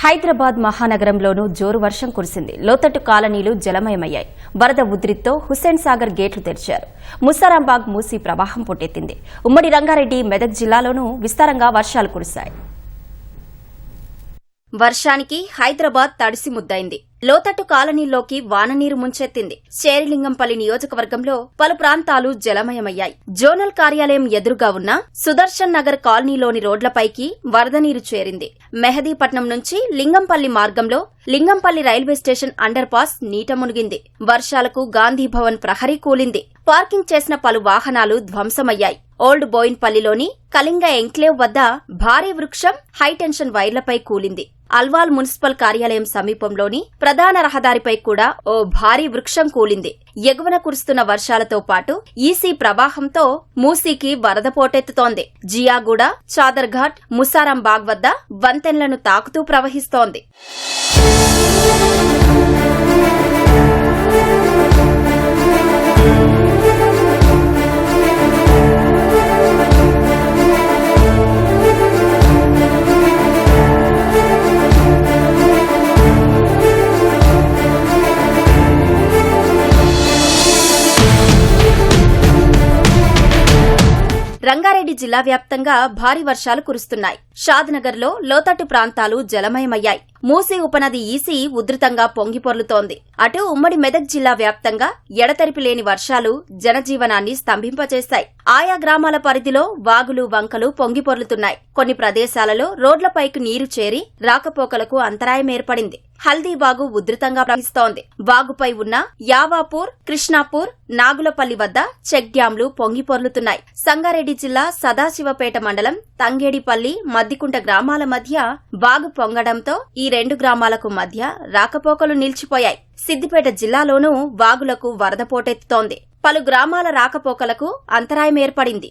హైదరాబాద్ మహానగరంలోనూ జోరు వర్షం కురిసింది. లోతట్టు కాలనీలు జలమయమయ్యాయి. వరద ఉద్రిత్తో హుస్సేన్ సాగర్ గేట్లు తెరిచారు. ముస్సారాంబాగ్ మూసి ప్రవాహం పొట్టెత్తింది. ఉమ్మడి రంగారెడ్డి మెదక్ జిల్లాలోనూ విస్తారంగా వర్షాలు కురిశాయి. వర్షానికి హైదరాబాద్ తడిసి ముద్దైంది లోతట్టు కాలనీల్లోకి వాననీరు ముంచెత్తింది. శేరిలింగంపల్లి నియోజకవర్గంలో పలు ప్రాంతాలు జలమయమయ్యాయి. జోనల్ కార్యాలయం ఎదురుగా ఉన్న సుదర్శన్ నగర్ కాలనీలోని రోడ్లపైకి వరద నీరు చేరింది. మెహదీపట్నం నుంచి లింగంపల్లి మార్గంలో Lingampalli railway station underpass నీట మునిగింది. వర్షాలకు గాంధీ భవన్ ప్రహరీ కూలింది. పార్కింగ్ చేసిన పలు వాహనాలు ధ్వంసమయ్యాయి. ఓల్డ్ బోయిన్పల్లిలోని కళింగ ఎంక్లేవ్ వద్ద భారీ వృక్షం హైటెన్షన్ వైర్లపై కూలింది. అల్వాల్ మున్సిపల్ కార్యాలయం సమీపంలోని ప్రధాన రహదారిపై కూడా ఓ భారీ వృక్షం కూలింది. ఎగువన కురుస్తున్న వర్షాలతో పాటు ఈసీ ప్రవాహంతో మూసీకి వరద పోటెత్తుతోంది. జియాగూడ చాదర్ఘాట్ ముసారాం బాగ్ వద్ద వంతెనలను తాకుతూ ప్రవహిస్తోంది. రంగారెడ్డి జిల్లా వ్యాప్తంగా భారీ వర్షాలు కురుస్తున్నాయి. షాద్నగర్లో లోతట్టు ప్రాంతాలు జలమయమయ్యాయి. మూసీ ఉపనది ఈసి ఉధృతంగా పొంగిపొర్లుతోంది అటు ఉమ్మడి మెదక్ జిల్లా వ్యాప్తంగా ఎడతెరిపి లేని వర్షాలు జనజీవనాన్ని స్తంభింపచేశాయి ఆయా గ్రామాల పరిధిలో వాగులు వంకలు పొంగిపొర్లుతున్నాయి కొన్ని ప్రదేశాలలో రోడ్లపైకి నీరు చేరి రాకపోకలకు అంతరాయం ఏర్పడింది. హల్దీబాగు ఉధృతంగా ప్రవహిస్తోంది. వాగుపై ఉన్న యావాపూర్ కృష్ణాపూర్ నాగులపల్లి వద్ద చెక్ డ్యాంలు పొంగిపొర్లుతున్నాయి సంగారెడ్డి జిల్లా సదాశివపేట మండలం తంగేడిపల్లి మద్దికుంట గ్రామాల మధ్య బాగు పొంగడంతో ఈ రెండు గ్రామాలకు మధ్య రాకపోకలు నిలిచిపోయాయి. సిద్దిపేట జిల్లాలోనూ వాగులకు వరద పోటెత్తుతోంది. పలు గ్రామాల రాకపోకలకు అంతరాయం ఏర్పడింది.